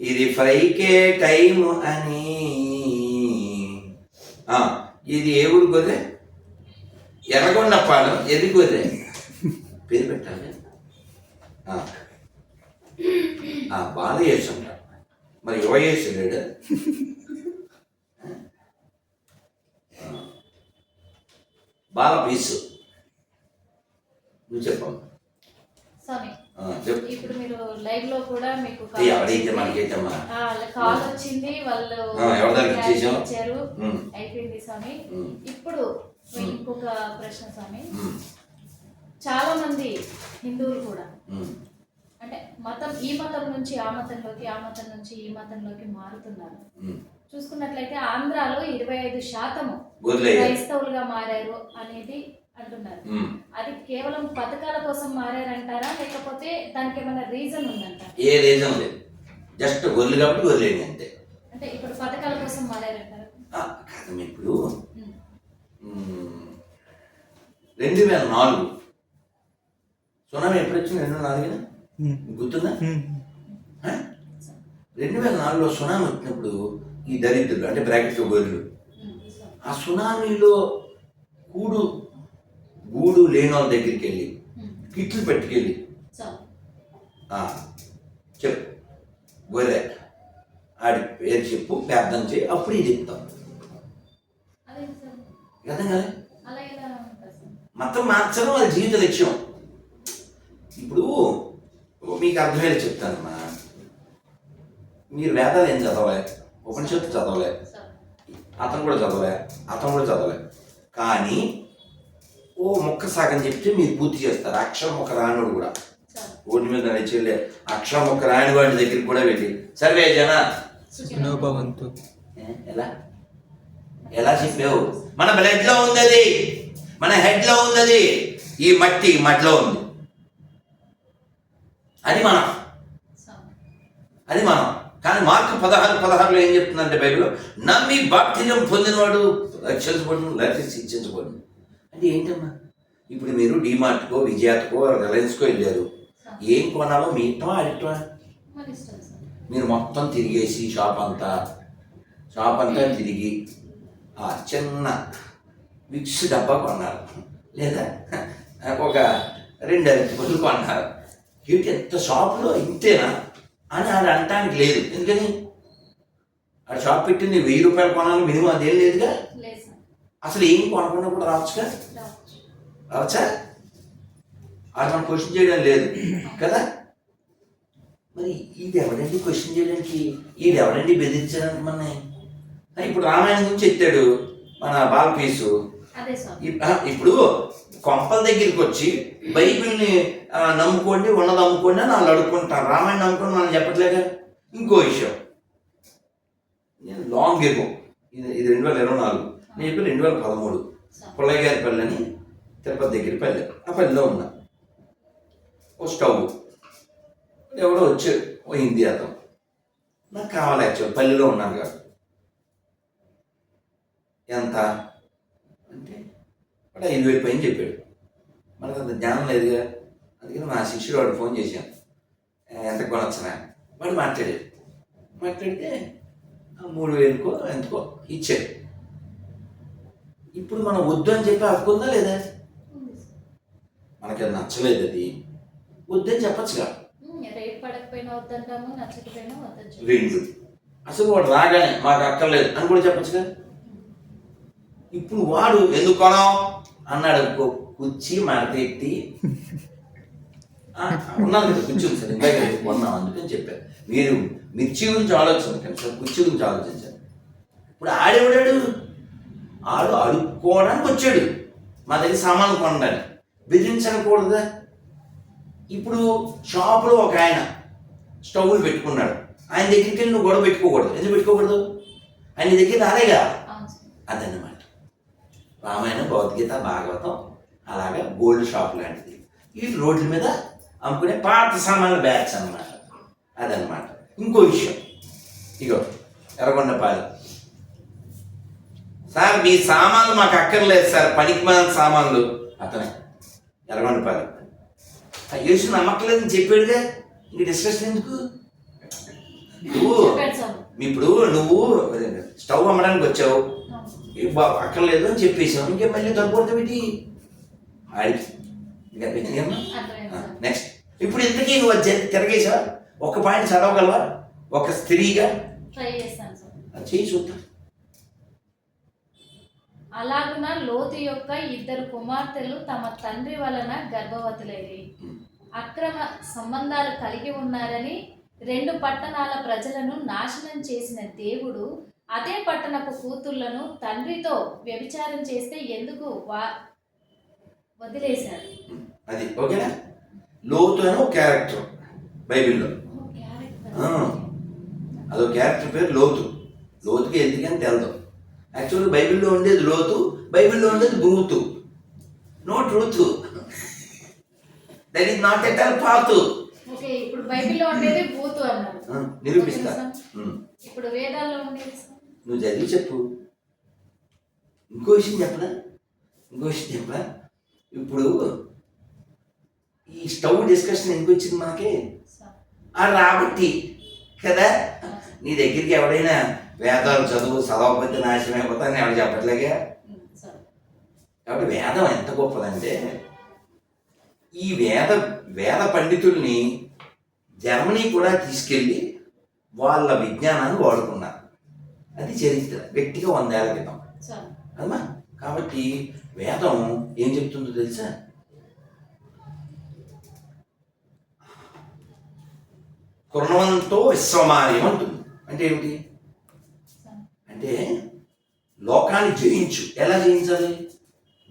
ఇది ఫైకే టైం అని. ఇది ఏ ఊరు గొర్రె? ఎర్రగొండపాలెం. ఎది గొర్రె? పేరు పెట్టాలి. ఆ. ఆ, బాలయేసు అంట మరి యువయేసు లేడు బాల పీసు నువ్వు చెప్పమ్మా. స్వామి. ఇప్పుడు మీరు లైవ్లో కూడా మీకు ఎవరైతే మనకైతేమ్మా ఆ, కాల్ వచ్చింది. వాళ్ళు? ఇచ్చారు. అయిపోయింది స్వామి. ఇప్పుడు ఇంకొక ప్రశ్న స్వామి. చాలా మంది హిందువులు కూడా అంటే మతం ఈ మతం నుంచి ఆ మతంలోకి ఆ మతం నుంచి ఈ మతంలోకి మారుతున్నారు. చూసుకున్నట్లయితే ఆంధ్రాలో ఇరవై ఐదు వదిలేయ్య. క్రైస్తవులుగా మారారు అనేది అంటున్నారు. అది కేవలం పథకాల కోసం మారారంటారా? లేకపోతే దానికి ఏమైనా రీజన్ ఉందంటారా? ఏ రీజన్ లేదు. జస్ట్ గొర్రెలు కాబట్టి వదిలేండి అంతే. అంటే ఇప్పుడు పథకాల కోసం మారారంటారా? కాదమ్మా ఇప్పుడు రెండు వేల నాలుగు. సునామీ ఎప్పుడు వచ్చింది రెండు వేల నాలుగున గుర్తుందా? రెండు వేల నాలుగులో సునామీ వచ్చినప్పుడు ఈ దరిద్రులు అంటే బ్రాకెట్ గొర్రెలు ఆ సునామీలో కూడు గూడు లేని వాళ్ళ దగ్గరికి వెళ్ళి ఉమ్. కిట్లు పెట్టుకెళ్ళి చెప్పు. గొర్రె ఆడి పేరు చెప్పు ప్రార్థన చేయి అప్పుడు ఇది చెప్తాం కదా? సార్? మతం మార్చడం వాళ్ళ జీవిత లక్ష్యం. ఇప్పుడు మీకు అర్థమయ్యేది చెప్తానమ్మా. మీరు వేదాలు ఏం చదవలే? ఉపనిషత్తు చదవలే? అతను కూడా చదవలే? అతను కూడా చదవలే? కానీ ఓ మొక్క సాగని చెప్తే మీరు పూర్తి చేస్తారు. అక్షరం ఒక రానుడు కూడా. ఓడి మీద నడిచెళ్ళే అక్షరం ఒక రాని వాడి దగ్గరికి కూడా వెళ్ళి సర్వే జన ఎలా? ఎలా చెప్పావు? మన బ్లడ్లో ఉంది అది మన హెడ్లో ఉంది అది ఈ మట్టి మట్టిలో ఉంది. అది మనం. అది మనం. కానీ మార్కు పదహారు పదహారులో ఏం చెప్తుందంటే బైబిల్ నమ్మి బాప్తిజం పొందినవాడు రక్షించబడును లేకపోతే శిక్షించబడును. అంటే ఏంటమ్మా? ఇప్పుడు మీరు డిమార్ట్కో విజయాత్కో రిలయన్స్కో వెళ్ళారు. ఏం కొనాలో మీ ఇష్టమా అడిష్టమా మీరు మొత్తం తిరిగేసి షాప్ అంతా షాప్ అంతా తిరిగి ఆ చిన్న మిక్స్ డబ్బా కొన్నారు. లేదా? ఒక రెండు అరటిపళ్ళు కొన్నారు. ఏంటి ఎంత షాప్లో ఇంతేనా? అని ఆడ అంటానికి లేదు. ఎందుకని? ఆ షాప్ పెట్టింది వెయ్యి రూపాయలు కొనాలి మినిమం అదేం లేదుగా? అసలు ఏం కొనకుండా కూడా రావచ్చుగా? రావచ్చు? రావచ్చా అది మనం క్వశ్చన్ చేయడం లేదు. కదా? మరి ఇది ఎవరండి క్వశ్చన్ చేయడానికి? ఇది ఎవరండి బెదిరించడానికి మన ఇప్పుడు రామాయణం గురించి ఎత్తాడు మన బాలపీసు ఇప్పుడు కొంపల దగ్గరికి వచ్చి బైబిల్ని నమ్ముకోండి ఉన్నది అమ్ముకోండి అని వాళ్ళు అడుక్కుంటారు. రామాయణం నమ్ముకోండి మనం చెప్పట్లేగా ఇంకో విషయం. నేను లాంగ్ ఎగో ఇది ఇది రెండు వేల ఇరవై నాలుగు. నేను చెప్పి రెండు వేల పదమూడు. పుల్లయ్యగారి పల్లెని అని తిరుపతి దగ్గర పల్లె. ఆ పల్లెలో ఉన్నా. ఓ స్టవ్. ఎవడో వచ్చాడు. ఓ హిందీ అతను. నాకు కావాలి యాక్చువల్ పల్లెలో ఉన్నాను కాదు. ఎంత? అంటే వాడు ఐదు వేలు పైన చెప్పాడు. మనకు అంత జ్ఞానం లేదుగా. అందుకని మా శిష్యుడు వాడు ఫోన్ చేశాను. ఎంత కొనొచ్చనా? వాడు మాట్లాడాడు. మాట్లాడితే మూడు వేలుకో ఎంతకో. ఇచ్చాడు. ఇప్పుడు మనం వద్దు అని చెప్పి హక్కుందా లేదా. మనకి అది నచ్చలేదు అది. వద్దని చెప్పచ్చుగా. రెండు. అసలు వాడు రాగానే మాకు అక్కర్లేదు అని కూడా చెప్పచ్చుగా? ఇప్పుడు వాడు ఎందుకు కొనావు? అన్నాడు అనుకో కుర్చీ మడతెట్టి ఉన్నాను కదా కుర్చీ ఉంది సార్ ఇందాక నేను కొన్నాం అందుకని చెప్పాను మీరు మిర్చి గురించి ఆలోచించండి సార్ కుర్చీ గురించి ఆలోచించండి. ఇప్పుడు ఆడేవాడాడు ఆడు అడుక్కోవడానికి వచ్చాడు. మా దగ్గర సామాన్లు కొనడానికి. బెదిరించకూడదా ఇప్పుడు షాపులో ఒక ఆయన స్టవ్లు పెట్టుకున్నాడు. ఆయన దగ్గరికి వెళ్ళి నువ్వు గొడవ పెట్టుకోకూడదు. ఎందుకు పెట్టుకోకూడదు? ఆయన దగ్గర రాలేగా అదన్నమాట. రామాయణం భగవద్గీత భాగవతం అలాగా గోల్డ్ షాప్ లాంటిది. ఈ రోడ్ల మీద అమ్ముకునే పాత సామాన్ల బ్యాగ్స్ అన్నమాట. అదన్నమాట. ఇంకో విషయం. ఇగో ఎర్రగొండపాలెం. సార్ మీ సామాన్లు మాకు అక్కర్లేదు సార్. పనికి మాలిన సామాన్లు. అతనే ఎర్రగొండపాలెం యేసు నమ్మకలేదని చెప్పాడుగా? ఇంక డిస్కషన్ ఎందుకు? నువ్వు ఇప్పుడు నువ్వు స్టవ్ అమ్మడానికి వచ్చావు. అవును. ఏ బా- అక్కర్లేదు అని చెప్పేసావు ఇంకే మళ్ళీ తగ్గుతుంది ఆడికి. ఇంకా స్వామి. నెక్స్ట్ ఇప్పుడు ఇంతకీ నువ్వు తిరగేసా ఒక పాయింట్ చదవగలవా? ఒక స్త్రీగా? చేయి చూద్దాం. అలాగున లోతు యొక్క ఇద్దరు కుమార్తెలు తమ తండ్రి వలన గర్భవతులైరి. అక్రమ సంబంధాలు కలిగి ఉన్నారని రెండు పట్టణాల ప్రజలను నాశనం చేసిన దేవుడు అదే పట్టణపు కూతుళ్ళను తండ్రితో వ్యభిచారం చేస్తే ఎందుకు వా వదిలేశాడు అది ఓకేనా? లోతు అని ఒక క్యారెక్టర్ బైబిల్లో. అదో క్యారెక్టర్ పేరు లోతు. లోతుకి ఎందుకని తెలదు. యాక్చువల్గా బైబిల్లో ఉండేది లోతు బైబిల్లో ఉండేది బ్రూతు no truth that is not at all పాతు ఇప్పుడు బైబిల్లో ఉండేది బూతు అన్నారు. ఆ, నిరూపిస్తా. ఇప్పుడు వేదాల్లో ఉండేది? నువ్వు చదివి చెప్పు. ఇంకో విషయం చెప్పనా? ఇంకో విషయం చెప్పనా? ఇప్పుడు ఈ స్టవ్ డిస్కషన్ ఎందుకు వచ్చింది మనకి. ఆ రాబట్టి కదా? నీ దగ్గరికి ఎవడైనా వేదాలు చదువు చదవకపోతే నాశనం అయిపోతాను ఎవరు చెప్పట్లేగా కాబట్టి వేదం ఎంత గొప్పదంటే ఈ వేద వేద పండితుల్ని జర్మనీ కూడా తీసుకెళ్ళి వాళ్ళ విజ్ఞానాన్ని వాడుకున్నారు. అది చరిత్ర. వ్యక్తిగా వందేళ్ళ క్రితం. అదమ్మా కాబట్టి వేదం ఏం చెప్తుందో తెలుసా? కృణవంతో విశ్వమార్యం అంటుంది అంటే ఏమిటి? అంటే లోకాన్ని జయించు. ఎలా జయించాలి?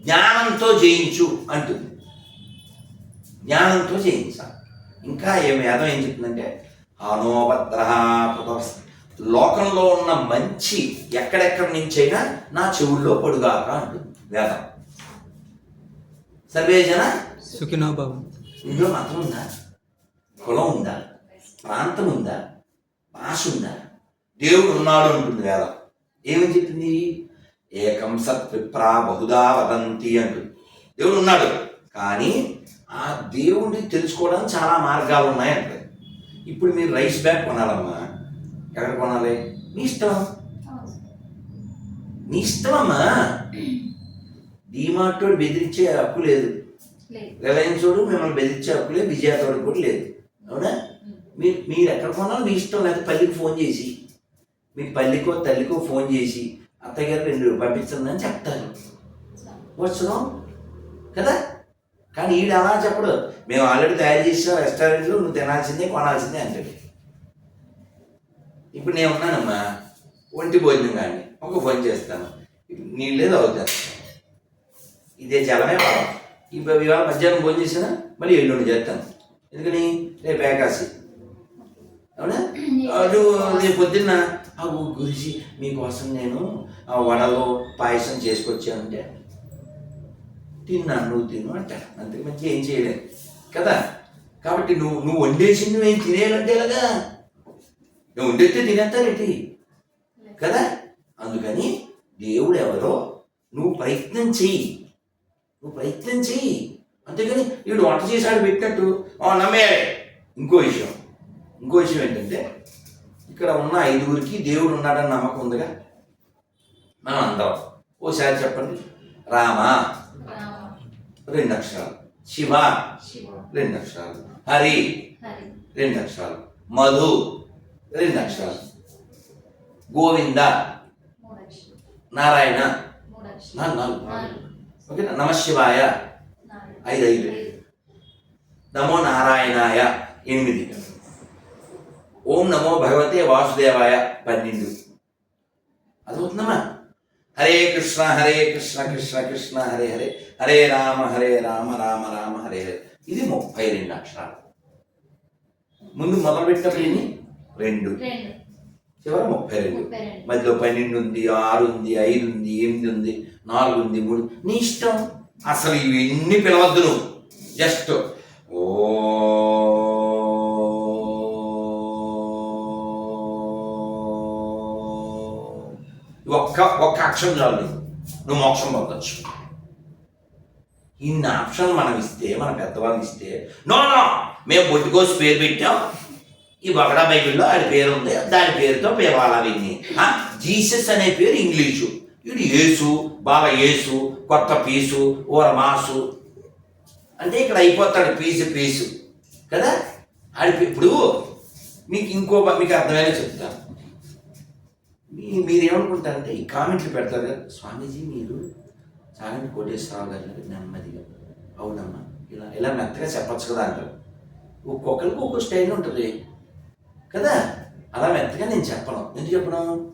జ్ఞానంతో జయించు అంటుంది. జ్ఞానంతో జయించాలి. ఇంకా ఏ వేదం ఏం చెప్తుందంటే హనోభద్ర లోకంలో ఉన్న మంచి ఎక్కడెక్కడి నుంచైనా నా చెవుల్లో పడుగాక అంటుంది వేదం. సర్వేజన సుఖినో భవం ఇందులో మతం ఉందా? కులం ఉందా? ప్రాంతం ఉందా? భాష ఉందా? దేవుడు ఉన్నాడు అంటుంది వేదం. ఏమని చెప్పింది? ఏకం సత్ విప్రా బహుదా వదంతి అంటుంది దేవుడు ఉన్నాడు. కానీ ఆ దేవుడిని తెలుసుకోవడానికి చాలా మార్గాలు ఉన్నాయి అంటే. ఇప్పుడు మీరు రైస్ బ్యాగ్ కొనాలమ్మా. ఎక్కడ కొనాలి? మీ ఇష్టం. నీ ఇష్టం అమ్మా డీమార్ట్ బెదిరించే హక్కు లేదు. రిలయన్స్ వాడు మిమ్మల్ని బెదిరించే హక్కు లేదు. విజయ తోడు కూడా లేదు. అవునా? మీరు మీరు ఎక్కడ కొనాలో మీ ఇష్టం లేకపోతే పల్లికి ఫోన్ చేసి మీ పల్లికో తల్లికో ఫోన్ చేసి అత్తయ్య గారు రెండు పంపించండి అని చెప్తారు. వచ్చును కదా? కానీ ఈడు అలా చెప్పడు. మేము ఆల్రెడీ తయారు చేసాం రెస్టారెంట్లో నువ్వు తినాల్సిందే కొనాల్సిందే అంటాడు. ఇప్పుడు నేను ఉన్నానమ్మా. ఒంటి భోజనం కానీ ఒక భోజనం చేస్తాను. ఇప్పుడు నీళ్ళే తాగుతాను ఇదే జలమే ఇప్పుడు ఇవాళ మధ్యాహ్నం భోజనం చేసినా మళ్ళీ ఎల్లుండి చేస్తాను. ఎందుకని? రేపు ఏకాశి అవునా? నువ్వు రేపు పొద్దున్న ఆ గురిసి మీకోసం నేను ఆ వడలో పాయసం చేసుకొచ్చానంటే తిన్నాను నువ్వు తిను అంటాడు అంతకు మంచి ఏం చేయలేదు. కదా? కాబట్టి నువ్వు నువ్వు వండేసి నువ్వేం తినేయాలంటే ఎలాగా? నువ్వు వండేస్తే తినేస్తారేంటి కదా? అందుకని దేవుడు ఎవరో నువ్వు ప్రయత్నం చెయ్యి. నువ్వు ప్రయత్నం చెయ్యి. అంతేగాని వీడు వంట చేశాడు పెట్టినట్టు. నమ్మే. ఇంకో విషయం. ఇంకో విషయం ఏంటంటే ఇక్కడ ఉన్న ఐదుగురికి దేవుడు ఉన్నాడని నమ్మకం ఉందిగా? మనం అందరం. ఓసారి చెప్పండి. రామ. రెండు అక్షరాలు. శివ. రెండు అక్షరాలు. హరి. రెండు అక్షరాలు. మధు. రెండు అక్షరాలు. గోవింద. నారాయణ. నాలుగు. ఓకేనా? నమశివాయ ఐదు ఐదు నమో నారాయణాయ. ఎనిమిది. ఓం నమో భగవతే వాసుదేవాయ పన్నెండు అదవుతుందమ్మా హరే కృష్ణ హరే కృష్ణ కృష్ణ కృష్ణ హరే హరే. హరే రామ హరే రామ రామ రామ హరే హరే. ఇది ముప్పై రెండు అక్షరాలు. ముందు మొదలు పెట్టినప్పుడు ఎన్ని? రెండు. చివరి ముప్పై రెండు. ముప్పై రెండు. మధ్యలో పన్నెండు ఉంది ఆరు ఉంది ఐదు ఉంది ఎనిమిది ఉంది నాలుగు ఉంది మూడు. నీ ఇష్టం? అసలు ఇవన్నీ పిలవద్దు నువ్వు. జస్ట్ ఒక్క ఒక్క అక్షరం చాలు నువ్వు మోక్షం పొందొచ్చు ఇన్ని ఆప్షన్ మనం ఇస్తే మన పెద్దవాళ్ళు ఇస్తే నో నో మేము బొట్టుకోసి పేరు పెట్టాం. ఈ బగడా బైబిల్లో ఆడి పేరు ఉంది. దాని పేరుతో పిలవాలి అవన్నీ జీసస్ అనే పేరు ఇంగ్లీషు. ఇది యేసు బాల యేసు కొత్త పీసు ఓర మాసు. అంటే ఇక్కడ అయిపోతాడు పీసు పీసు. కదా? ఆడి ఇప్పుడు మీకు ఇంకో మీకు అర్థమైనా చెప్తాను. మీరు ఏమనుకుంటారంటే ఈ కామెంట్లు పెడతారు కదా స్వామీజీ మీరు చాగంటి కోటేశ్వరరావు గారు నెమ్మదిగా అవునమ్మా ఇలా ఇలా మెత్తగా చెప్పొచ్చు కదా అంటారు. ఒక్కొక్కరికి ఒక్కో స్టైల్ ఉంటుంది కదా అలా మెత్తగా నేను చెప్పను. ఎందుకు చెప్పను?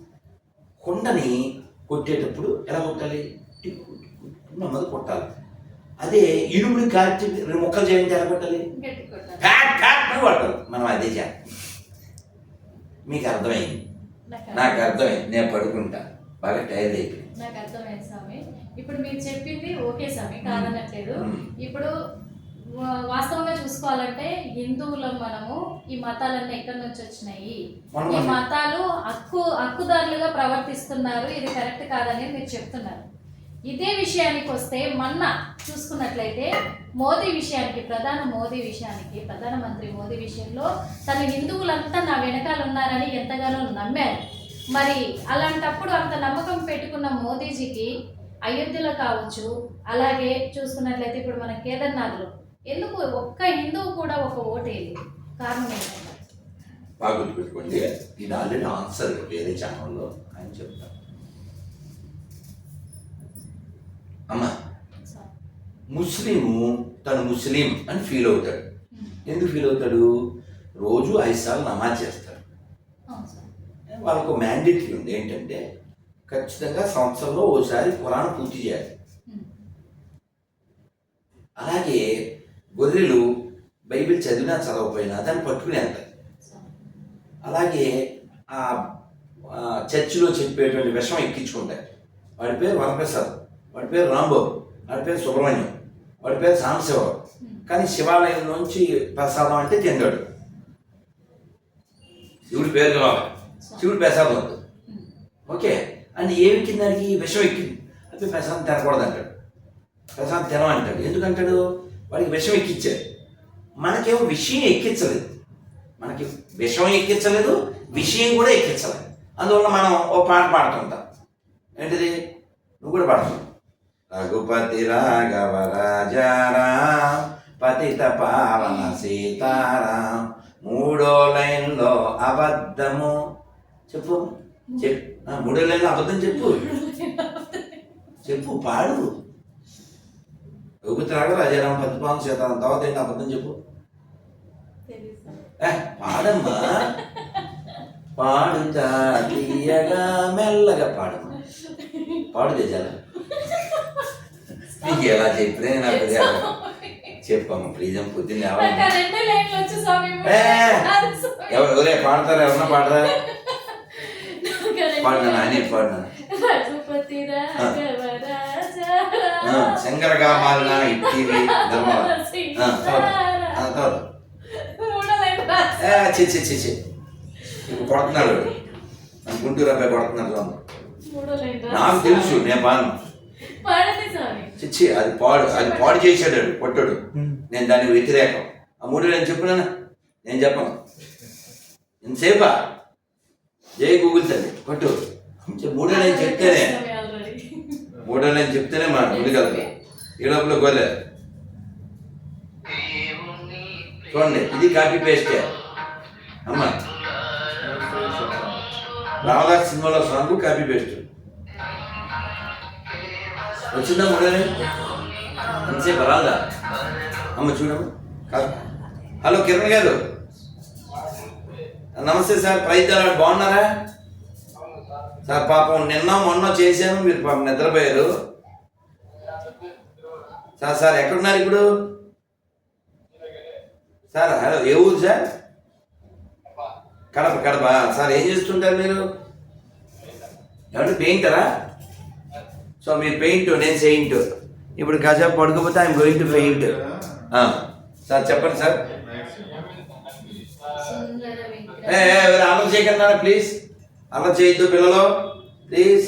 కుండని కొట్టేటప్పుడు ఎలా కొట్టాలి? నెమ్మది కొట్టాలి. అదే కాల్చి రెండు ముక్కలు చేయండి ఎలా కొట్టాలి. ప్యాక్ ప్యాక్ అని కొట్టాలి మనం అదే చేయాలి. మీకు అర్థమైంది? నాకు అర్థమైంది నేను పడుకుంటా. బాగా టైర్డ్ అయిపోయింది నాకు అర్థమైంది స్వామి. ఇప్పుడు మీరు చెప్పింది ఓకే స్వామి కాదనట్లేదు. ఇప్పుడు వాస్తవంగా చూసుకోవాలంటే హిందువులం మనము ఈ మతాలన్నీ ఎక్కడి నుంచి వచ్చినాయి? ఈ మతాలు హక్కు హక్కుదారులుగా ప్రవర్తిస్తున్నారు. ఇది కరెక్ట్ కాదని మీరు చెప్తున్నారు. ఇదే విషయానికి వస్తే మొన్న చూసుకున్నట్లయితే మోదీ విషయానికి ప్రధాన మోదీ విషయానికి ప్రధానమంత్రి మోదీ విషయంలో తన హిందువులంతా నా వెనకాల ఉన్నారని ఎంతగానో నమ్మారు. మరి అలాంటప్పుడు అంత నమ్మకం పెట్టుకున్న మోదీజీకి అయోధ్యలో కావచ్చు అలాగే చూసుకున్నట్లయితే ఇప్పుడు మన కేదార్నాథ్లో ఎందుకు ఒక్క హిందువు కూడా ఒక ఓటేది కారణం ఏంటంటే? బాగా గుర్తుపెట్టుకోండి ఇది ఆల్రెడీ ఆన్సర్ వేరే ఛానల్లో అని చెప్తాను అమ్మ ముస్లిము తను ముస్లిం అని ఫీల్ అవుతాడు. ఎందుకు ఫీల్ అవుతాడు? రోజు ఐదు సార్లు నమాజ్ చేస్తాడు. వాళ్ళకు మ్యాండేటరీ ఉంది. ఏంటంటే ఖచ్చితంగా సంవత్సరంలో ఓసారి ఖురాన్ పూర్తి చేయాలి. అలాగే గొర్రెలు బైబిల్ చదివినా చదవకపోయినా దాన్ని పట్టుకుని వెళ్తాయి సార్. అలాగే ఆ ఆ చర్చిలో చెప్పేటువంటి విషం ఎక్కించుకుంటాయి వాడి పేరు వరప్రసాద్. వాడి పేరు రాంబాబు. వాడి పేరు సుబ్రహ్మణ్యం. వాడి పేరు సాంబశివరావు. కానీ శివాలయం నుంచి ప్రసాదం అంటే తిండాడు శివుడి పేరు కావాలి శివుడి ప్రసాదం. వద్దు. ఓకే. అంటే ఏమి ఎక్కిందానికి విషం ఎక్కింది. అది ప్రసాదం తినకూడదు అంటాడు. ప్రసాదం తినం అంటాడు ఎందుకంటాడు? వాడికి విషం ఎక్కించాడు మనకేమో విషయం ఎక్కించలేదు. మనకి విషం ఎక్కించలేదు విషయం కూడా ఎక్కించలేదు. అందువల్ల మనం ఓ పాట పాడుతుంటాం. ఏంటిది? నువ్వు కూడా పాడుతున్నావు. రఘుపతి రాఘవ రాజారాం పతిత పావన సీతారాం. మూడో లైన్లో అబద్ధము. చెప్పు. చెప్పు మూడో లైన్లో అబద్ధం చెప్పు. చెప్పు పాడు. రఘుపతి రాఘవ రాజారాం పతి పావన సీతారాం తర్వాత ఏంటి అబద్ధం చెప్పు. పాడమ్మా. పాడుతా తీయగా మెల్లగా పాడమ్మా. పాడు తెచ్చాల నీకు ఎలా చెప్పినా నాకు. చెప్పమ్మా ప్లీజ్ అమ్మ పొద్దున్న ఎవరు పాడతారా? ఎవరన్నా పాడరా పాడినా నాని పాడినా? శంకరగా మారిన. ఏ, చి చి చి చి కొడుతున్నాడు. గుంటూరు అబ్బాయి కొడుతున్నాడు. నాకు తెలుసు నేను స్వామి చిచ్చి అది పాడు అది పాడు చేశాడు వాడు, కొట్టాడు నేను దానికి వ్యతిరేకం. ఆ మూడు నేను చెప్పునా నేను చెప్పను. ఎంతసేపా? జై గూగుల్ తల్లి కొట్టు మూడో నేను చెప్తేనే. మూడో నేను చెప్తేనే మన ముందుకెళ్తా ఈ లోపల గొర్రె. చూడండి ఇది కాపీ పేస్టే అమ్మ. రామదాస్ సినిమాలో సాంగ్ కాపీ పేస్ట్ వచ్చిందా మూడోనే ఇంతసేపు రాదా అమ్మ చూడమ్మ కాదు. హలో కిరణ్ గారు. నమస్తే సార్ ప్రయత్నాలు బాగున్నారా? సార్ పాపం నిన్న మొన్న చేశాను మీరు పాపం నిద్రపోయారు. సార్ సార్ ఎక్కడున్నారు ఇప్పుడు? సార్ హలో ఏ ఊరు సార్? కడప కడప. సార్ ఏం చేస్తుంటారు మీరు? ఏమంటే పెయింటరా? సో మీరు పెయింట్ నేను సెయింట్ ఇప్పుడు కాసేపు పడుకోపోతే I'm going to paint sir చెప్పండి సార్. సుందర ఏ ప్లీజ్ అల్లరి చేయొద్దు పిల్లలు. ప్లీజ్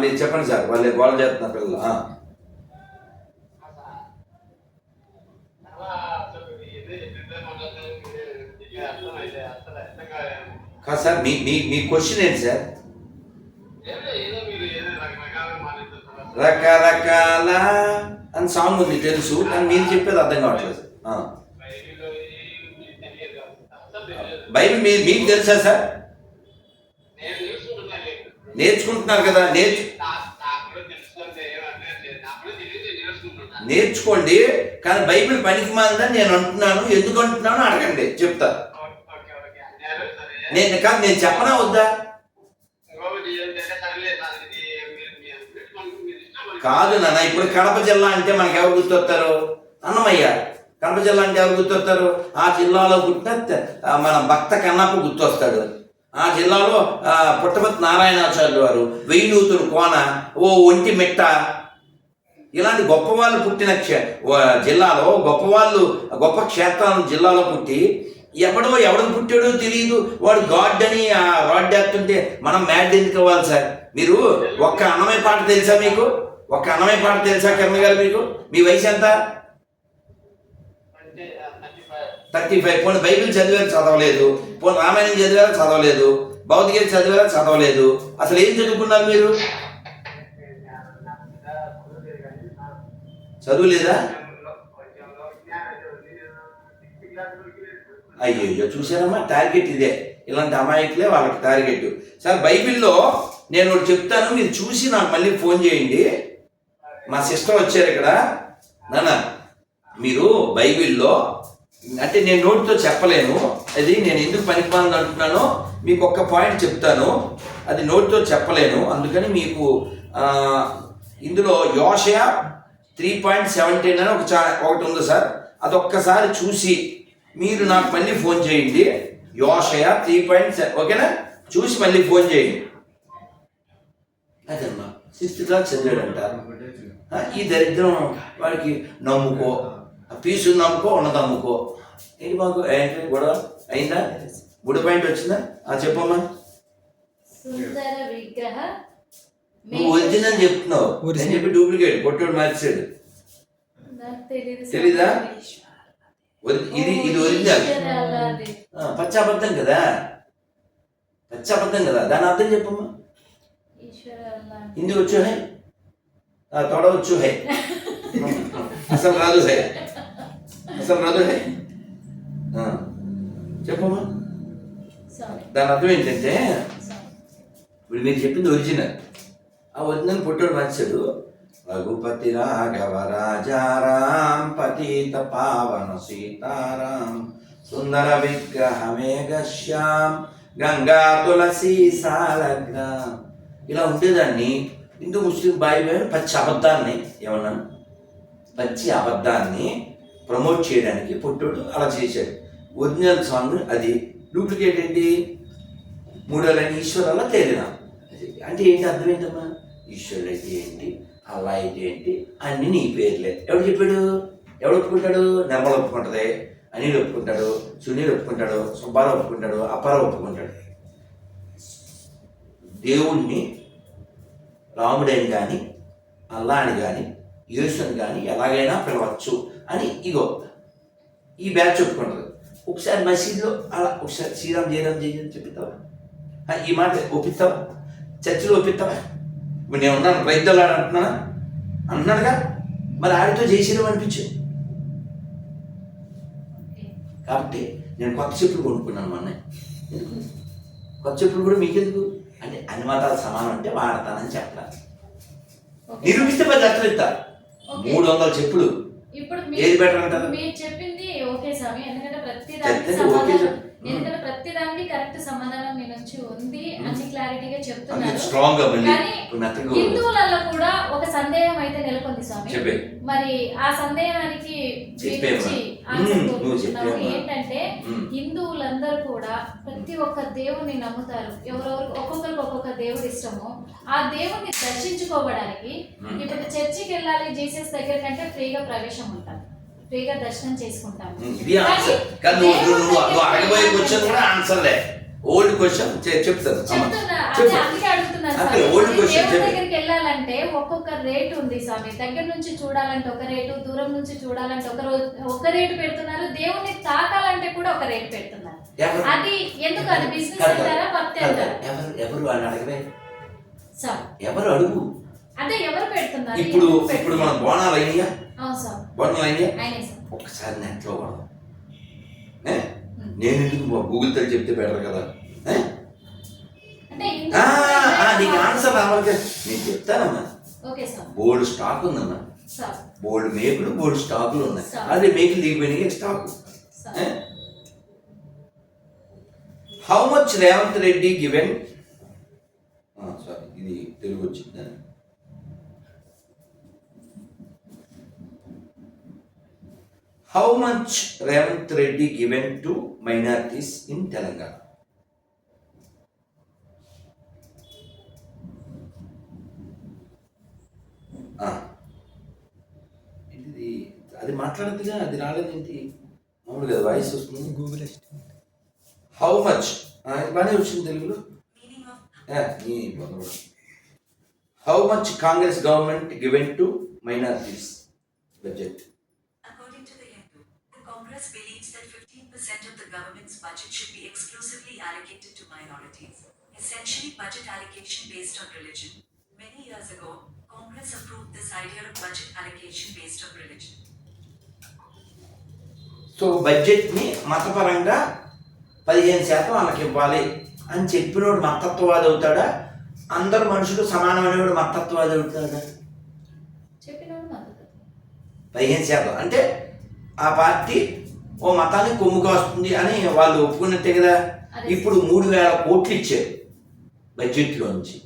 మీరు చెప్పండి సార్ వాళ్ళు గోల చేస్తున్నారు పిల్లలు. కాదు సార్ మీ మీ మీ క్వశ్చన్ ఏంటి సార్ ఏదో ఏదో మీరు ఏదో రకరకాలుగా మాట్లాడుతున్నారు రకరకాల అని సాంగ్ ఉంది తెలుసు కానీ మీరు చెప్పేది అర్థం కావట్లేదు. బైబిల్ మీ మీకు తెలుసా సార్ నేర్చుకుంటున్నారు కదా నేర్చు. నేర్చుకోండి కానీ బైబిల్ పనికి మాందని నేను అంటున్నాను ఎందుకు అంటున్నాను అడగండి చెప్తా. నేను కాదు నేను చెప్పనా వద్దా కాదు నాన్న ఇప్పుడు కడప జిల్లా అంటే మనకి ఎవరు గుర్తొస్తారు? అన్నమయ్య. కడప జిల్లా అంటే ఎవరు గుర్తొస్తారు? ఆ జిల్లాలో పుట్టిన మన భక్త కన్నప్ప గుర్తొస్తాడు. ఆ జిల్లాలో పుట్టపతి పుట్టపర్తి నారాయణాచార్యులు వారు వెయ్యూతుడు కోన ఓ ఒంటి మిట్ట. ఇలాంటి గొప్ప వాళ్ళు పుట్టిన క్షే- జిల్లాలో గొప్ప వాళ్ళు గొప్ప క్షేత్రాలను జిల్లాలో పుట్టి ఎవడో ఎవడు పుట్టాడో తెలియదు వాడు గాడ్ అని ఆ రాడ్ ఎత్తుంటే మనం మ్యాడ్ ఎందుకు అవ్వాలి సార్? మీరు ఒక్క అన్నమయ్య పాట తెలుసా మీకు? ఒక్క అన్నమయ్య పాట తెలుసా కిరణ్ గారు మీకు? మీ వయసు ఎంత? Thirty five. పోనీ బైబిల్ చదివారు చదవలేదు. పోనీ రామాయణం చదివారా చదవలేదు. భౌతిక చదివారా చదవలేదు. అసలు ఏం చదువుకున్నారు మీరు? చదువులేదా. అయ్యో చూసారమ్మా టార్గెట్ ఇదే. ఇలాంటి అమాయకులే వాళ్ళకి టార్గెట్ సార్ బైబిల్లో నేను చెప్తాను మీరు చూసి నాకు మళ్ళీ ఫోన్ చేయండి. మా సిస్టర్ వచ్చారు ఇక్కడ. నాన్న మీరు బైబిల్లో అంటే నేను నోటితో చెప్పలేను. అది నేను ఎందుకు పనికిమాలని అంటున్నానో మీకు ఒక్క పాయింట్ చెప్తాను. అది నోటితో చెప్పలేను. అందుకని మీకు ఇందులో యోషయా త్రీ పాయింట్ సెవెంటీన్ అని ఒక చా ఒకటి ఉంది సార్. అది ఒక్కసారి చూసి మీరు నాకు మళ్ళీ ఫోన్ చేయండి. యోషయ త్రీ పాయింట్ ఓకేనా? చూసి మళ్ళీ ఫోన్ చేయండి. అదమ్మా సిక్స్త్ క్లాస్ చదివాడంట. ఈ దరిద్రం వాడికి నమ్ముకో. ఆ పీసు నమ్ముకో ఉన్నది అమ్ముకో ఏంటి మాకు ఏంటి? గొడవ? అయిందా? గుడి పాయింట్ వచ్చిందా? ఆ చెప్పమ్మా. సుందర విగ్రహ నువ్వు ఒరిజినల్ చెప్తున్నావు. నేను చెప్పి డూప్లికేట్ కొట్టోడు మార్చాడు తెలీదు ఇది ఇది ఒరిజినల్. పచ్చాబద్ధం కదా? పచ్చాబద్ధం కదా? దాని అర్థం చెప్పమ్మా. హిందీ వచ్చు హై ఆ, తోడ వచ్చు హై. అసలు రాదు హై. అసలు రాదు హై. చెప్పమ్మా. దాని అర్థం ఏంటంటే ఇప్పుడు మీరు చెప్పింది ఒరిజినల్ ఆ ఒరిజినల్ పుట్టాడు మార్చాడు రఘుపతి రాఘవ రాజారాం పతిత పావన సీతారాం సుందర విగ్రహమేఘ శ్యామ్ గంగా తులసి సాలగ్రామ్ ఇలా ఉండేదాన్ని హిందూ ముస్లిం బాయి బాయి పచ్చి అబద్ధాన్ని ఏమన్నా? పచ్చి అబద్ధాన్ని ప్రమోట్ చేయడానికి పుట్టుడు అలా చేశాడు. ఒరిజినల్ సాంగ్ అది డూప్లికేట్ ఏంటి? మూడోలని ఈశ్వరాల తేలిన. అంటే ఏంటి అర్థం ఏంటమ్మా? ఈశ్వరుడు అయితే ఏంటి? అలా అయితే ఏంటి? అన్ని నీ పేర్లే. ఎవడు చెప్పాడు? ఎవడు ఒప్పుకుంటాడు? నిర్మల ఒప్పుకుంటుంది. అనిల్ ఒప్పుకుంటాడు సునీల్ ఒప్పుకుంటాడు సుబ్బారావు ఒప్పుకుంటాడు అప్పారావు ఒప్పుకుంటాడు. దేవుణ్ణి రాముడని కానీ అల్లా అని కానీ యేసుని కానీ ఎలాగైనా పిలవచ్చు అని ఇగో ఈ బ్యాచ్ ఒప్పుకుంటుంది ఒకసారి మసీదులో అలా ఒకసారి శ్రీరామ్ జయరామ్ జయ అని చెప్తావా ఈ మాట ఒప్పిస్తావా? చర్చిలో ఒప్పిస్తావా? ఇప్పుడు నేను ఉన్నాను రైతులు అంటున్నానా? అంటున్నాడుగా? మరి ఆడితో జయశ్రీరామ్ అనిపించు? కాబట్టి నేను కొత్త చెప్పులు కొనుక్కున్నాను మొన్న. ఎందుకు? కొత్త చెప్పులు కూడా మీకెందుకు? అంటే అన్ని మతాలు సమానం అంటే వాడతానని చెప్పాలి ఓకే. నిరూపిస్తే పది లక్షలు ఇస్తా. ఓకే. మూడు వందల చెప్పులు. ఇప్పుడు ఏది better అంటారు? మీరు చెప్పింది ఓకే స్వామి. ఎందుకంటే ప్రతి దానికి సమాధానం. ఎందుకంటే ప్రతి దానికి కరెక్ట్ సమాధానం మీ నుంచి ఉంది. అన్ని క్లారిటీగా అందుకే చెప్తున్నారు స్ట్రాంగ్ హిందువులలో కూడా ఒక సందేహం అయితే నెలకొంది స్వామి. మరి ఆ సందేహానికి మీ చెప్పేమ్మా. నుంచి మ్మ్, ఆన్సర్ నువ్వు కోరుకుంటున్నాము. చెప్పేమ్మా. ఏంటంటే మ్మ్. హిందువులందరూ కూడా ప్రతి ఒక్క దేవుని నమ్ముతారు. ఎవరెవరు ఒక్కొక్కరికి ఒక్కొక్క దేవుడు ఇష్టము. ఆ దేవుణ్ణి దర్శించుకోవడానికి మ్మ్. ఇప్పుడు చర్చికి వెళ్ళాలి జీసస్ దగ్గర కంటే ఫ్రీగా ప్రవేశం ఉంటాం ఫ్రీగా దర్శనం చేసుకుంటాం ఓల్డ్ క్వశ్చన్ చెప్తాను. చెప్తున్నా. అందుకే అక్కడ. దగ్గరికి వెళ్ళాలంటే ఒక్కొక్క రేట్ ఉంది స్వామి. దగ్గర నుంచి చూడాలంటే ఒక రేటు దూరం నుంచి చూడాలంటే ఒక రోజు ఒక రేటు పెడుతున్నారు. దేవుని తాకాలంటే కూడా ఒక రేటు పెడుతున్నారు. అది ఎందుకు? అది బిజినెస్ అంటారా భక్తి అంటారా? ఎవరు? ఎవరు అని అడగవే? సార్. ఎవరు అడుగు? అదే ఎవరు పెడుతున్నారు? ఇప్పుడు ఇప్పుడు? మన బోనాలు అయినాయా? బోనాలు అయినాయా? ఆయనే సార్. ఒక్కసారి నెట్లో వాడదాం? నేను ఎందుకు గూగుల్తో చెప్తే బెటర్ కదా? అంటే నీకు ఆన్సర్ రావాలి నేను చెప్తానమ్మా బోల్డ్ స్టాక్ ఉందమ్మా బోల్డ్ మేకులు బోల్డ్ స్టాకులు ఉన్నాయి. అదే మేకులు దిగిపోయినాయి stock how much Revanth Reddy given sorry ఇది తెలుగు వచ్చిందా how much Revanth Reddy given to minorities in Telangana ఇది అది మాట్లాడద్దుగా అది రాలేదేంటి మామూలు కదా వాయిస్ వస్తుంది గూగుల్ అసిస్టెంట్ హౌ మచ్ బాగానే వచ్చింది తెలుగులో how much Congress government given to minorities budget According to the Hindu, the Congress believes that 15% of the government's budget should be exclusively allocated to minorities, essentially budget allocation based on religion. Many years ago, Congress approved this idea of budget allocation based on religion. So బడ్జెట్ని మతపరంగా పదిహేను శాతం వాళ్ళకి ఇవ్వాలి అని చెప్పినోడు మతత్వవాది అవుతాడా? అందరు మనుషులు సమానమైనవాడు మతత్వవాది అవుతాడా? పదిహేను శాతం. అంటే ఆ పార్టీ ఓ మతానికి కొమ్ముగా వస్తుంది అని వాళ్ళు ఒప్పుకున్నట్టే కదా. ఇప్పుడు మూడు వేల కోట్లు ఇచ్చారు బడ్జెట్లోంచి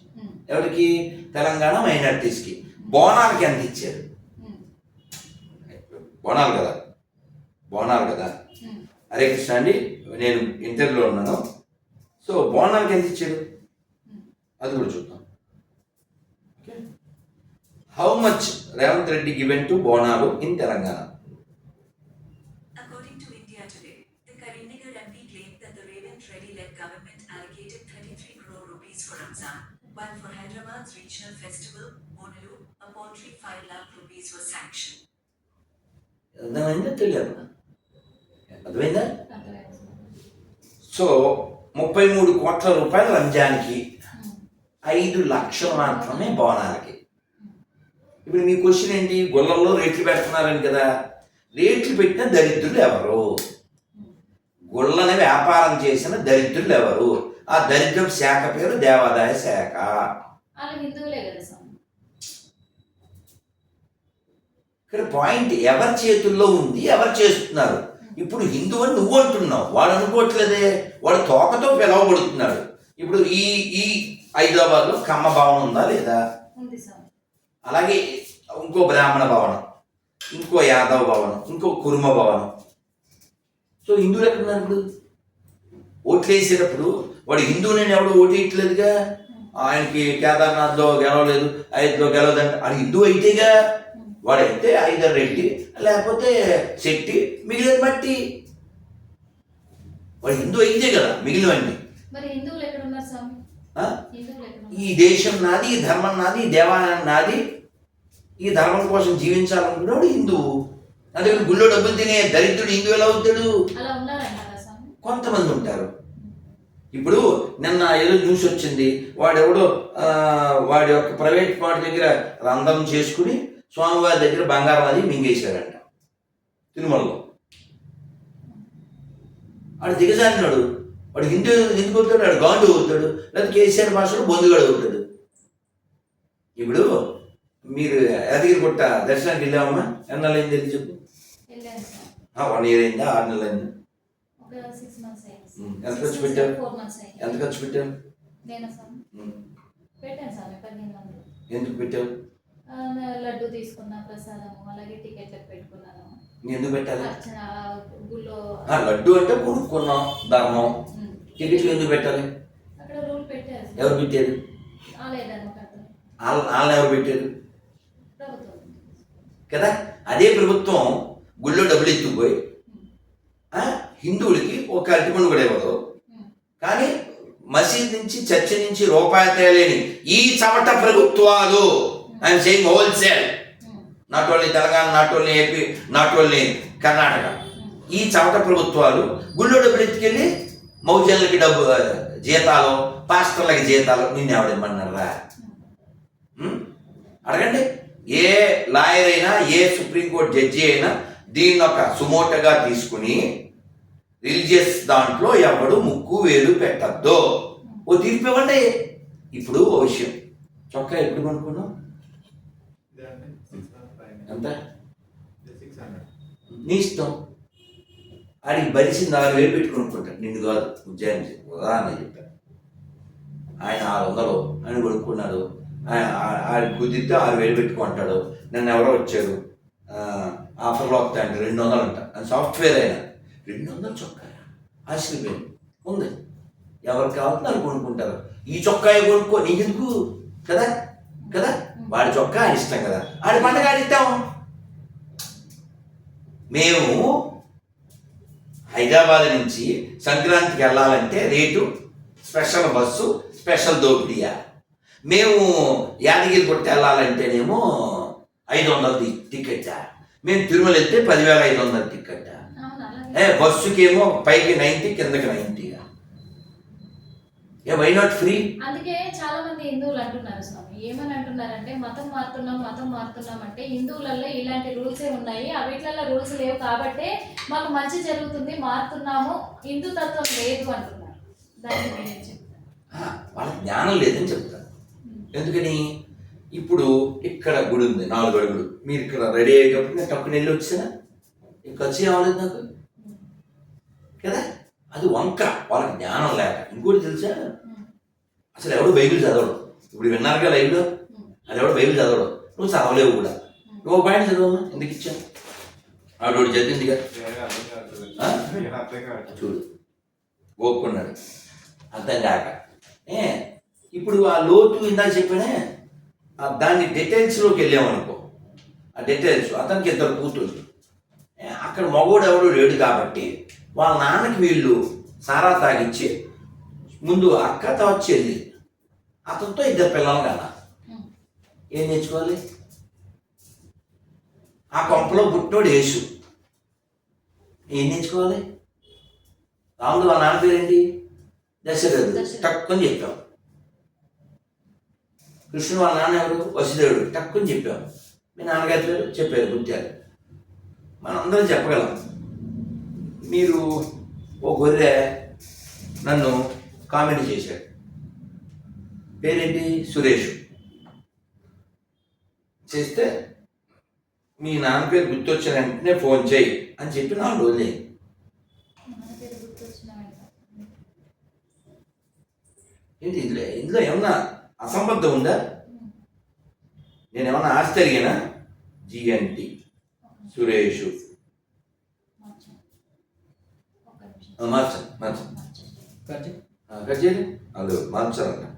ఎవరికి? తెలంగాణ మైనార్టీస్కి. బోనాలకి ఎంత ఇచ్చారు? బోనాలు కదా. బోనాలు కదా. ఉమ్. హరే కృష్ణ అండి నేను ఇంటర్వ్యూలో ఉన్నాను. సో బోనాలకి ఎంత ఇచ్చారు? అది కూడా చూద్దాం. How much Revanth Reddy given to Bonalu in Telangana? While for Hyderabad's regional festival, Bonalu, a paltry 5 lakh rupees was sanctioned. అర్థమైందా? తెలియదు. సో ముప్పై మూడు కోట్ల రూపాయలు రంజాన్కి ఐదు లక్షలు మాత్రమే బోనాలకి. ఇప్పుడు మీ క్వశ్చన్ ఏంటి? గుళ్ళల్లో రేట్లు పెడుతున్నారని కదా. రేట్లు పెట్టిన దరిద్రులు ఎవరు? గుళ్ళని వ్యాపారం చేసిన దరిద్రులు ఎవరు? ఆ దరిద్రం శాఖ పేరు దేవాదాయ శాఖ. ఇక్కడ పాయింట్ ఎవరి చేతుల్లో ఉంది ఎవరు చేస్తున్నారు? ఇప్పుడు హిందూ అని నువ్వు అంటున్నావు వాడు అనుకోవట్లేదే వాడు తోకతో పిలవబడుతున్నాడు ఇప్పుడు ఈ ఈ హైదరాబాద్లో కమ్మ భవనం ఉందా లేదా? అలాగే ఇంకో బ్రాహ్మణ భవనం ఇంకో యాదవ భవనం ఇంకో కుర్మ భవనం. సో హిందువులు ఎక్కడున్నారు ఇప్పుడు? ఓట్లు వాడు హిందువుని ఎవడు ఓటు వేయట్లేదుగా? ఆయనకి కేదార్నాథ్లో గెలవలేదు ఐదులో గెలవదంటే. అది హిందూ అయితేగా? వాడైతే ఐదర్ రెడ్డి లేకపోతే శెట్టి మిగిలిన బట్టి వాడు హిందూ అయితే కదా మిగిలినవన్నీ. ఈ దేశం నాది ఈ ధర్మం నాది ఈ దేవాలయం నాది. ఈ ధర్మం కోసం జీవించాలనుకున్నాడు హిందువు అదే గుళ్ళో డబ్బులు తినే దరిద్రుడు హిందూ ఎలా అవుతాడు? కొంతమంది ఉంటారు. ఇప్పుడు నిన్న ఏదో న్యూస్ వచ్చింది. వాడెవడో వాడి యొక్క ప్రైవేట్ వాడి దగ్గర రంధం చేసుకుని స్వామివారి దగ్గర బంగారం అది మింగేశాడంట తిరుమలలో. వాడు దిగజారినాడు. వాడు హిందూ ఎందుకు అవుతాడు వాడు గాండు అవుతాడు లేదా కేసీఆర్ భాషలో బొందుగాడు అవుతాడు ఇప్పుడు మీరు యాదగిరిగుట్ట దర్శనానికి వెళ్ళామమ్మా? ఎన్నాళ్ళైంది తెలియదు చెప్పు? వన్ ఇయర్ అయిందా? ఆరు నెలలు అయిందా ఎంత ఖర్చు అయింది ఎంత ఖర్చు పదిహేను వందలు. ఎందుకు నా లడ్డు తీసుకున్నా ప్రసాదము అలాగే టికెట్లకు పెట్టుకున్నాను. ఎందుకు పెట్టాలి? లడ్డు అంటే కొనుక్కున్నాం ధర్మం. ఉమ్, టికెట్లు ఎందుకు పెట్టాలి? అక్కడ రూల్ పెట్టారు స్వామి. ఎవరు పెట్టారు? వాళ్ళ ఎవరు పెట్టారు? కదా? అదే ప్రభుత్వం గుళ్ళో డబ్బులు ఎత్తుకుపోయి హిందువులకి ఒక అరటిపండు కూడా ఇవ్వదు. ఉమ్, కానీ మసీద్ నుంచి చర్చ నుంచి రూపాయి తేలేని ఈ చవట ప్రభుత్వాలు I'm saying wholesale not only Telangana not only AP not only Karnataka ఈ చవట ప్రభుత్వాలు గుళ్ళో డబ్బులు ఎత్తుకెళ్ళి మౌజన్లకి డబ్బు జీతాలు పాస్టర్లకి జీతాలు నిన్ను ఎవడేమన్నారా ఉం? అడగండి. ఏ లాయర్ అయినా ఏ సుప్రీంకోర్టు జడ్జి అయినా దీన్ని ఒక సుమోటగా తీసుకుని రిలీజియస్ దాంట్లో ఎవడు ముక్కు వేలు పెట్టద్దు. ఓ తీర్పు ఇవ్వండి. ఇప్పుడు ఓ విషయం. చొక్కా ఎప్పుడు కొనుక్కున్నావు? ఎంత? నీ ఇష్టం. ఆడికి బలిసింది ఆరు వేలు పెట్టి కొనుక్కుంటాడు నిన్ను కాదు ఉజ్జాయిని చెప్పి. ఉదాహరణ చెప్పాను ఆయన ఆరు వందలు. అని కొనుక్కున్నాడు. ఆయన ఆ- ఆడి కుదిరితే ఆరు వేలు పెట్టుకుంటాడు నన్ను ఎవరో వచ్చారు. ఆ, ఆఫర్లో వస్తాయండి రెండు వందలు అంట. సాఫ్ట్వేర్ అయినా. రెండు వందలు చొక్కా ఆశ్చర్యపోయింది ఉంది. ఎవరికి కావాలంటే వాళ్ళు కొనుక్కుంటారు. ఈ చొక్కాయ కొనుక్కో. ఎందుకు కదా? కదా? వాడి చొక్కా ఆయన ఇష్టం కదా. ఆడి పండగ ఆడిస్తాము మేము హైదరాబాద్ నుంచి సంక్రాంతికి వెళ్ళాలంటే రేటు స్పెషల్ బస్సు స్పెషల్ దోపిడియా? మేము యాదగిరి కొట్టి వెళ్ళాలంటేనేమో ఐదు వందల టి- మేము తిరుమల వెళ్తే పదివేల ఐదు వందల టికెట్టా బస్సుకేమో పైకి నైంటీ కిందకి నైంటీగా ఏ వై నాట్ ఫ్రీ అందుకే చాలా మంది హిందువులు అంటున్నారు స్వామి. ఏమని అంటున్నారంటే మతం మారుతున్నాం మతం మారుతున్నాం అంటే హిందువులలో ఇలాంటి రూల్సే ఉన్నాయి. అవిట్లలో రూల్స్ లేవు కాబట్టి మాకు మంచి జరుగుతుంది మారుతున్నాము. హిందూ తత్వం లేదు అంటున్నారు. దానికి నేనేం చెప్తాను జ్ఞానం లేదని చెప్తాను ఎందుకని? ఇప్పుడు ఇక్కడ గుడి ఉంది నాలుగు అడుగులు. మీరు ఇక్కడ రెడీ అయ్యేటప్పుడు నేను తక్కువ వెళ్ళి వచ్చినా? ఇంకా వచ్చి అవ్వలేదు నాకు? కదా? అది వంక. వాళ్ళకి జ్ఞానం లేక. ఇంకోటి తెలుసా? అసలు ఎవడు బైబిల్ చదవడు. ఇప్పుడు విన్నారుగా లైవ్లో? అది ఎవడు బైబిల్ చదవడు. నువ్వు చదవలేవు కూడా. నువ్వు పాయింట్ చదవమ్మా. ఎందుకు ఇచ్చాను ఆవిడ చదివిందిగా ఆ? చూడు. ఓపుకున్నాడు. అర్థం కాక. ఏ? ఇప్పుడు ఆ లోతు ఇందాక చెప్పానే? దాన్ని డీటెయిల్స్లోకి వెళ్ళామనుకో. ఆ డీటెయిల్స్ అతనికి ఇద్దరు కూతురు అక్కడ మగోడు ఎవడు లేడు కాబట్టి వాళ్ళ నాన్నకి వీళ్ళు సారా తాగిచ్చి ముందు అక్క తర్వాత చెల్లి అతనితో ఇద్దరు పిల్లలు కన్నా ఏం నేర్చుకోవాలి? ఆ కొంపలో పుట్టినోడు యేసు. ఏం నేర్చుకోవాలి? రాముడు వాళ్ళ నాన్న పేరేంటి? దశరథుడు. టక్కుని చెప్పాం. కృష్ణుడు వాళ్ళ నాన్న ఎవరు? వసుదేవుడు. టక్కుని చెప్పాం. మీ నాన్నగారి పేరు? చెప్పారు గుర్తారు మనందరం చెప్పగలం. మీరు ఓ గొర్రె నన్ను కామెంట్ చేశాడు. పేరేంటి? సురేష్. చేస్తే మీ నాన్న పేరు గుర్తొచ్చిన వెంటనే ఫోన్ చేయి అని చెప్పి నాలుగు రోజులు ఏంటి ఇందులో? ఇందులో ఏమన్నా అసంబద్ధం ఉందా? నేను ఏమన్నా ఆశ్చర్యనా జిఎన్టి. సురేష్ మార్చండి. ఒక్క నిమిషం. మార్చండి మార్చండి మార్చండి.